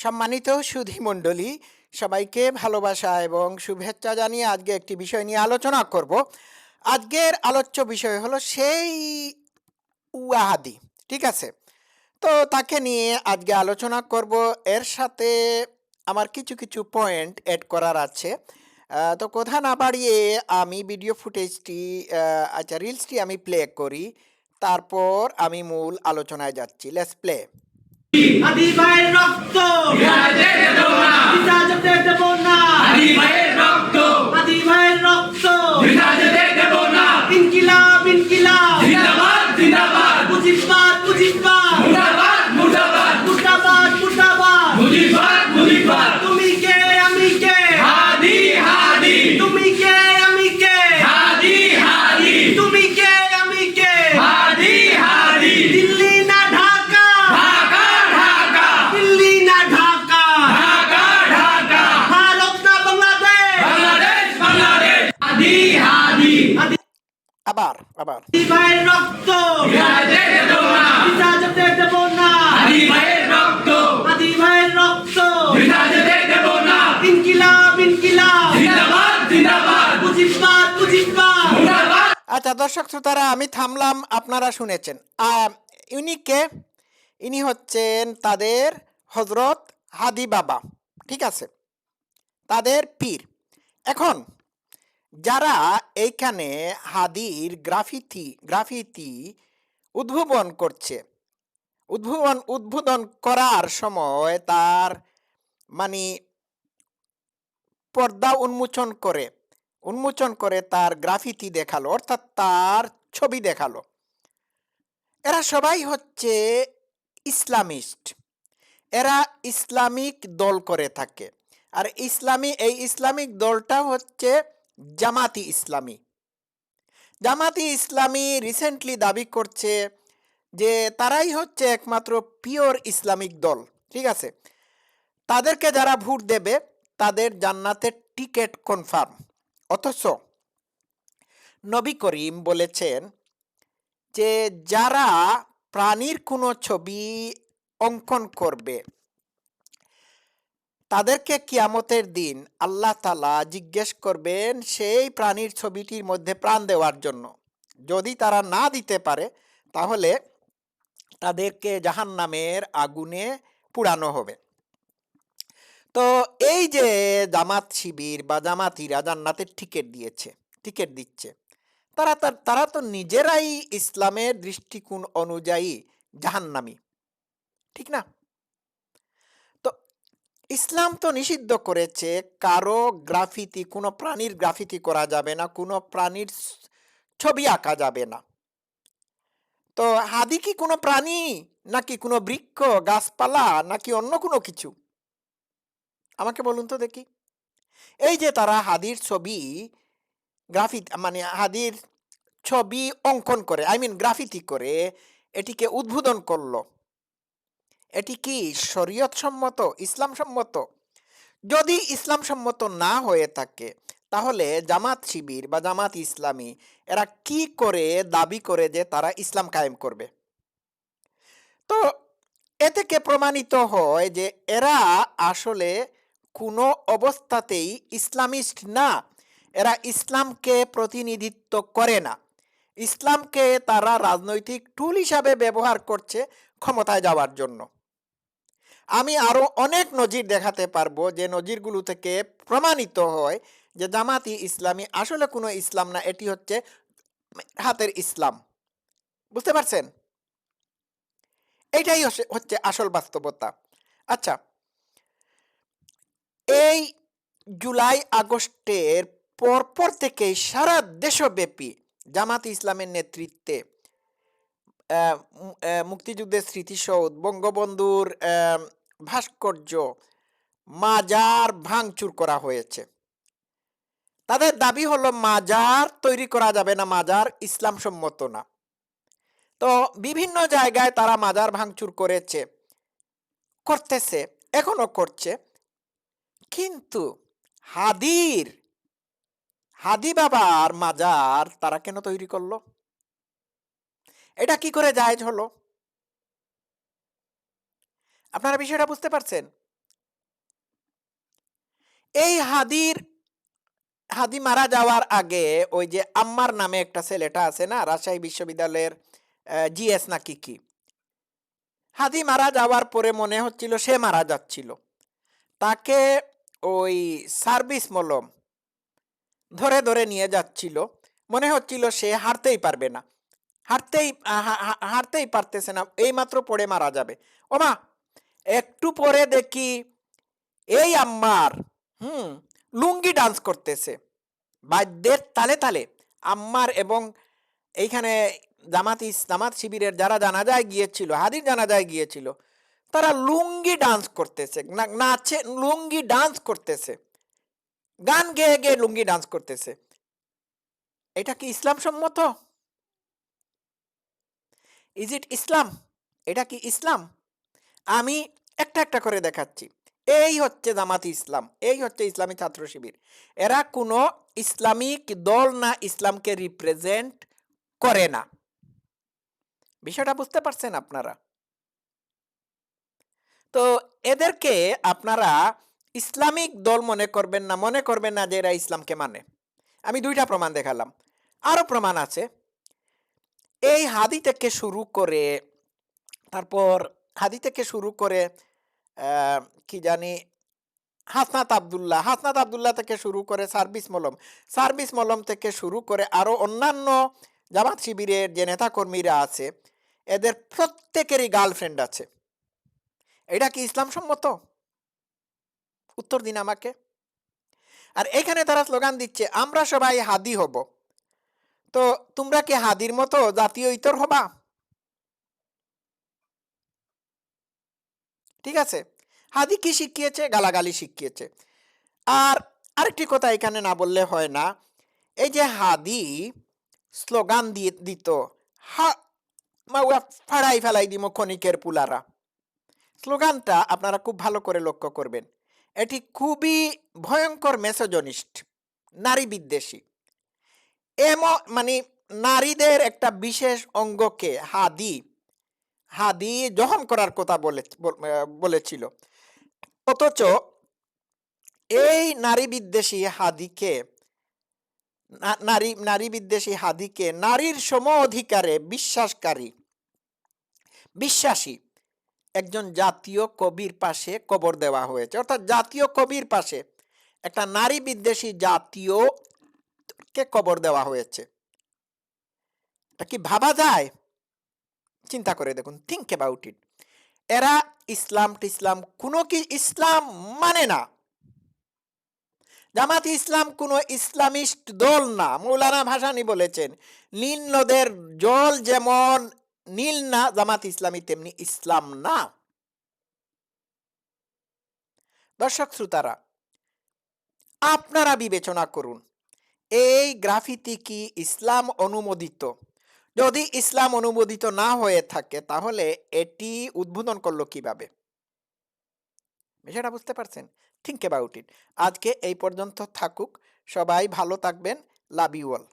সম্মানিত সুধী মণ্ডলী, সবাইকে ভালোবাসা এবং শুভেচ্ছা জানিয়ে আজকে একটি বিষয় নিয়ে আলোচনা করব। আজকের আলোচ্য বিষয় হলো সেই ওয়াহাদি ঠিক আছে? তো তাকে নিয়ে আজকে আলোচনা করব। এর সাথে আমার কিছু কিছু পয়েন্ট অ্যাড করার আছে। তো কথা না বাড়িয়ে আমি ভিডিও ফুটেজটি আচ্ছা রিলসটি আমি প্লে করি। তারপর আমি মূল আলোচনায় যাচ্ছি। লেটস প্লে রক্ত। ইনকিলাব মুজিবাদ মুজিবাদ আচ্ছা দর্শক শ্রোতারা আমি থামলাম আপনারা শুনেছেন। ইউনিকে ইনি ইনি হচ্ছেন তাদের হজরত হাদি বাবা ঠিক আছে? তাদের পীর। এখন যারা এইখানে হাদির গ্রাফিতি গ্রাফিতি উদ্ভাবন করছে। উদ্ভাবন, উদ্বোধন করার সময় তার মানে পর্দা উন্মোচন করে উন্মোচন করে তার গ্রাফিতি দেখাল, অর্থাৎ তার ছবি দেখাল। এরা সবাই হচ্ছে ইসলামিস্ট। এরা ইসলামিক দল করে থাকে। আর ইসলামী, এই ইসলামিক দলটা হচ্ছে জামাতি ইসলামী। জামাতি ইসলামী রিসেন্টলি দাবি করছে যে তারাই হচ্ছে একমাত্র পিওর ইসলামিক দল, ঠিক আছে? তাদেরকে যারা ভোট দেবে, তাদের জান্নাতের টিকিট কনফার্ম অথচ নবী করিম বলেছেন যে যারা প্রাণীর কোনো ছবি অঙ্কন করবে তাদেরকে কিয়ামতের দিন আল্লাহ তালা জিজ্ঞেস করবেন সেই প্রাণীর ছবিটির মধ্যে প্রাণ দেওয়ার জন্য। যদি তারা না দিতে পারে, তাহলে তাদেরকে জাহান্নামের আগুনে পুড়ানো হবে। তো এই যে জামাত শিবির বা জামাতিরা জান্নাতের টিকিট দিয়েছে, টিকিট দিচ্ছে তারা তারা তো নিজেরাই ইসলামের দৃষ্টিকোণ অনুযায়ী জাহান্নামি, ঠিক না? ইসলাম তো নিষিদ্ধ করেছে, কারও গ্রাফিতি, কোনো প্রাণীর গ্রাফিতি করা যাবে না, কোনো প্রাণীর ছবি আঁকা যাবে না। তো হাদি কি কোনো প্রাণী, নাকি কোনো বৃক্ষ, গাছপালা, নাকি অন্য কোনো কিছু? আমাকে বলুন তো দেখি। এই যে তারা হাদির ছবি গ্রাফিত মানে হাদির ছবি অঙ্কন করে, আই মিন গ্রাফিতি করে, এটিকে উদ্বোধন করল। এটি কি শরীয়ত সম্মত ইসলাম সম্মত যদি ইসলাম সম্মত না হয়ে থাকে, তাহলে জামাত শিবির বা জামাত ইসলামী এরা কি করে দাবি করে যে তারা ইসলাম কায়েম করবে? তো এ থেকে প্রমাণিত হয় যে এরা আসলে কোনো অবস্থাতেই ইসলামিস্ট না। এরা ইসলামকে প্রতিনিধিত্ব করে না। ইসলামকে তারা রাজনৈতিক টুল হিসাবে ব্যবহার করছে ক্ষমতায় যাওয়ার জন্য। আমি আরও অনেক নজির দেখাতে পারব যে নজিরগুলো থেকে প্রমাণিত হয় যে জামাতি ইসলামী আসলে কোনো ইসলাম না, এটি হচ্ছে হাতের ইসলাম। বুঝতে পারছেন? এটাই হচ্ছে- আসল বাস্তবতা। আচ্ছা। এই জুলাই আগস্টের পরপর থেকে সারা দেশব্যাপী জামাত ইসলামের নেতৃত্বে মুক্তিযুদ্ধের স্মৃতিসৌধ, বঙ্গবন্ধুর ভাস্কর্য, মাজার ভাঙচুর করা হয়েছে। তাদের দাবি হলো, মাজার তৈরি করা যাবে না, মাজার ইসলাম সম্মত না। তো বিভিন্ন জায়গায় তারা মাজার ভাঙচুর করেছে, করতেছে, এখনও করছে। কিন্তু হাদির, হাদি বাবার মাজার তারা কেন তৈরি করল? এটা কি করে জায়েজ হলো? আপনারা বিষয়টা বুঝতে পারছেন? এই হাদির, হাদি মারা যাওয়ার আগে ওই যে আম্মার নামে একটা ছেলেটা আছে না, রাজশাহী বিশ্ববিদ্যালয়ের জিএস নাকি কি কি? হাদি মারা যাওয়ার পরে মনে হচ্ছিল সে মারা যাচ্ছিল। তাকে ওই সার্ভিস মলম ধরে ধরে নিয়ে যাচ্ছিল। মনে হচ্ছিল সে হারতেই পারবে না। হারতেই হারতেই পারতেছে না, এইমাত্র পড়ে মারা যাবে। ওমা একটু পরে দেখি এই আম্মার, হুম, লুঙ্গি ডান্স করতেছে। বাদ্যের তালে তালে আম্মার এবং এইখানে জামাত জামাত শিবিরের যারা জানাজায় গিয়েছিল, হাদির জানাজায় গিয়েছিল, তারা লুঙ্গি ডান্স করতেছে নাচে লুঙ্গি ডান্স করতেছে। গান গেয়ে গেয়ে লুঙ্গি ডান্স করতেছে। এটা কি ইসলাম সম্মত? ইজ ইট ইসলাম এটা কি ইসলাম আমি একটা একটা করে দেখাচ্ছি। এই হচ্ছে জামাত ইসলাম, এই হচ্ছে ইসলামী ছাত্র শিবির। এরা কোনো ইসলামিক দল না, ইসলামকে রিপ্রেজেন্ট করে না। বিষয়টা বুঝতে পারছেন আপনারা? তো এদেরকে আপনারা ইসলামিক দল মনে করবেন না, মনে করবেন না যে এরা ইসলামকে মানে। আমি দুইটা প্রমাণ দেখালাম। আরও প্রমাণ আছে। এই হাদি থেকে শুরু করে, তারপর হাদি থেকে শুরু করে কি জানি, হাসনাত আবদুল্লাহ। হাসনাত আবদুল্লাহ থেকে শুরু করে সার্ভিস মলম। সার্ভিস মলম থেকে শুরু করে আরও অন্যান্য জামাত শিবিরের যে নেতাকর্মীরা আছে, এদের প্রত্যেকেরই গার্লফ্রেন্ড আছে। এটা কি ইসলাম সম্মত উত্তর দিন আমাকে। আর এখানে তারা স্লোগান দিচ্ছে, আমরা সবাই হাদি হব। তো তোমরা কি হাদির মতো জাতীয় ইতর হবা? ঠিক আছে? হাদি কি শিখিয়েছে? গালাগালি শিখিয়েছে। আর আরেকটি কথা এখানে না বললে হয় না, এই যে হাদি স্লোগান দিয়ে দিত, হা ফাড়াই ফেলাই দিম ক্ষণিকের পুলারা। স্লোগানটা আপনারা খুব ভালো করে লক্ষ্য করবেন। এটি খুবই ভয়ঙ্কর মেসোজনিস্ট, নারী বিদ্বেষী। এম মানে নারীদের একটা বিশেষ অঙ্গকে হাদি হাদি জহম করার কথা বলে বল- বলেছিল। অথচ এই নারী বিদ্বেষী হাদিকে নারী নারী বিদ্বেষী হাদিকে নারীর সম অধিকারে বিশ্বাসকারী বিশ্বাসী একজন জাতীয় কবির পাশে কবর দেওয়া হয়েছে। অর্থাৎ জাতীয় কবির পাশে একটা নারী বিদ্বেষী জাতীয় কে কবর দেওয়া হয়েছে। এটা কি ভাবা যায়? চিন্তা করে দেখুন থিঙ্ক অ্যাবাউট ইট এরা ইসলাম টিসলাম কোনো কি ইসলাম মানে না। জামাত ইসলাম কোনো ইসলামিস্ট দল না। মৌলানা ভাসানি বলেছেন নীল নদের জল যেমন নীল না, জামাত ইসলামী তেমনি ইসলাম না। দর্শক শ্রোতারা, আপনারা বিবেচনা করুন, এই গ্রাফিতি কি ইসলাম অনুমোদিত? যদি ইসলাম অনুমোদিত না হয়ে থাকে, তাহলে এটি উদ্বোধন করল কীভাবে? বিষয়টা বুঝতে পারছেন? থিঙ্ক অ্যাবাউট ইট আজকে এই পর্যন্ত থাকুক। সবাই ভালো থাকবেন। Love you all